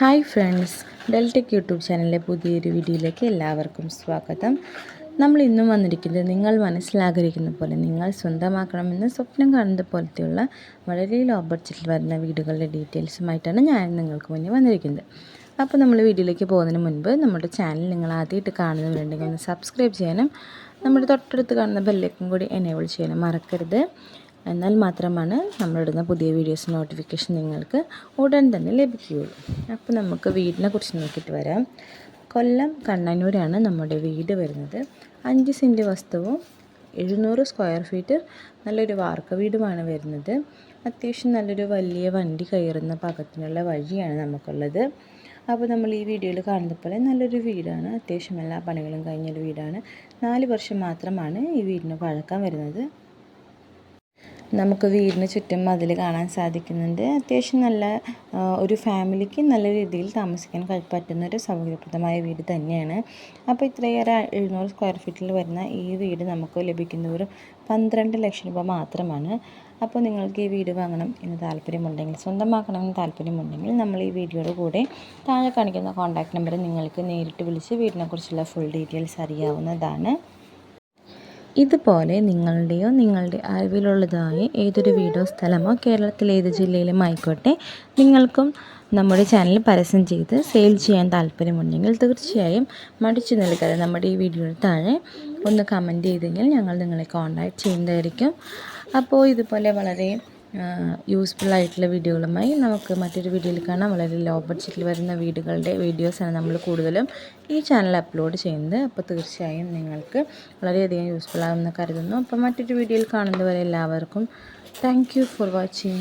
Hi friends Deltech YouTube ചാനലിലെ പുതിയൊരു വീഡിയോയിലേക്ക് എല്ലാവർക്കും സ്വാഗതം. നമ്മൾ ഇന്നും വന്നിരിക്കുന്നത് നിങ്ങൾ മനസ്സിലാഗ്രഹിക്കുന്ന പോലെ നിങ്ങൾ സ്വന്തമാക്കണമെന്ന് സ്വപ്നം കാണുന്നത് പോലത്തെയുള്ള വളരെ ലോ ബഡ്ജറ്റിൽ വരുന്ന വീടുകളുടെ ഡീറ്റെയിൽസുമായിട്ടാണ് ഞാൻ നിങ്ങൾക്ക് മുന്നിൽ വന്നിരിക്കുന്നത്. അപ്പോൾ നമ്മൾ വീഡിയോയിലേക്ക് പോകുന്നതിന് മുൻപ് നമ്മുടെ ചാനൽ നിങ്ങൾ ആദ്യമായിട്ട് കാണുന്നവരുണ്ടെങ്കിൽ ഒന്ന് സബ്സ്ക്രൈബ് ചെയ്യാനും നമ്മുടെ തൊട്ടടുത്ത് കാണുന്ന ബെല്ലേക്കും കൂടി എനേബിൾ ചെയ്യാനും മറക്കരുത്. എന്നാൽ മാത്രമാണ് നമ്മളിടുന്ന പുതിയ വീഡിയോസ് നോട്ടിഫിക്കേഷൻ നിങ്ങൾക്ക് ഉടൻ തന്നെ ലഭിക്കുകയുള്ളൂ. അപ്പോൾ നമുക്ക് വീടിനെ കുറിച്ച് നോക്കിയിട്ട് വരാം. കൊല്ലം കണ്ണന്നൂരാണ് നമ്മുടെ വീട് വരുന്നത്. അഞ്ച് സെന്റ് വസ്തുവും എഴുന്നൂറ് സ്ക്വയർ ഫീറ്റ് നല്ലൊരു വാർക്ക വീടുമാണ് വരുന്നത്. അത്യാവശ്യം നല്ലൊരു വലിയ വണ്ടി കയറുന്ന പാകത്തിനുള്ള വഴിയാണ് നമുക്കുള്ളത്. അപ്പോൾ നമ്മൾ ഈ വീഡിയോയിൽ കാണുന്ന പോലെ നല്ലൊരു വീടാണ്. അത്യാവശ്യം എല്ലാ പണികളും കഴിഞ്ഞൊരു വീടാണ്. നാല് വർഷം മാത്രമാണ് ഈ വീടിന് പഴക്കം വരുന്നത്. നമുക്ക് വീടിന് ചുറ്റും മതിൽ കാണാൻ സാധിക്കുന്നുണ്ട്. അത്യാവശ്യം നല്ല ഒരു ഫാമിലിക്ക് നല്ല രീതിയിൽ താമസിക്കാൻ പറ്റുന്ന ഒരു സൗകര്യപ്രദമായ വീട് തന്നെയാണ്. അപ്പോൾ ഇത്രയേറെ എഴുന്നൂറ് സ്ക്വയർ ഫീറ്റിൽ വരുന്ന ഈ വീട് നമുക്ക് ലഭിക്കുന്ന ഒരു പന്ത്രണ്ട് ലക്ഷം രൂപ മാത്രമാണ്. അപ്പോൾ നിങ്ങൾക്ക് ഈ വീട് വാങ്ങണം എന്ന് താല്പര്യമുണ്ടെങ്കിൽ സ്വന്തമാക്കണം എന്ന് താല്പര്യമുണ്ടെങ്കിൽ നമ്മൾ ഈ വീഡിയോയുടെ കൂടെ താഴെ കാണിക്കുന്ന കോൺടാക്റ്റ് നമ്പർ നിങ്ങൾക്ക് നേരിട്ട് വിളിച്ച് വീടിനെക്കുറിച്ചുള്ള ഫുൾ ഡീറ്റെയിൽസ് അറിയാവുന്നതാണ്. ഇതുപോലെ നിങ്ങളുടെയോ നിങ്ങളുടെ അറിവിലുള്ളതായ ഏതൊരു വീടോ സ്ഥലമോ കേരളത്തിലെ ഏത് ജില്ലയിലും ആയിക്കോട്ടെ നിങ്ങൾക്കും നമ്മുടെ ചാനൽ പരസ്യം ചെയ്ത് സെയിൽ ചെയ്യാൻ താല്പര്യമുണ്ടെങ്കിൽ തീർച്ചയായും മടിച്ചു നിൽക്കാതെ നമ്മുടെ ഈ വീഡിയോയുടെ താഴെ ഒന്ന് കമന്റ് ചെയ്തെങ്കിൽ ഞങ്ങൾ നിങ്ങളെ കോൺടാക്റ്റ് ചെയ്യുന്നതായിരിക്കും. അപ്പോൾ ഇതുപോലെ വളരെ യൂസ്ഫുൾ ആയിട്ടുള്ള വീഡിയോകളുമായി നമുക്ക് മറ്റൊരു വീഡിയോയിൽ കാണാം. വളരെ ലോ ബഡ്ജറ്റിൽ വരുന്ന വീടുകളുടെ വീഡിയോസാണ് നമ്മൾ കൂടുതലും ഈ ചാനൽ അപ്ലോഡ് ചെയ്യുന്നത്. അപ്പോൾ തീർച്ചയായും നിങ്ങൾക്ക് വളരെയധികം യൂസ്ഫുൾ ആകുമെന്ന് കരുതുന്നു. അപ്പോൾ മറ്റൊരു വീഡിയോയിൽ കാണുന്നതുവരെ എല്ലാവർക്കും താങ്ക് ഫോർ വാച്ചിങ്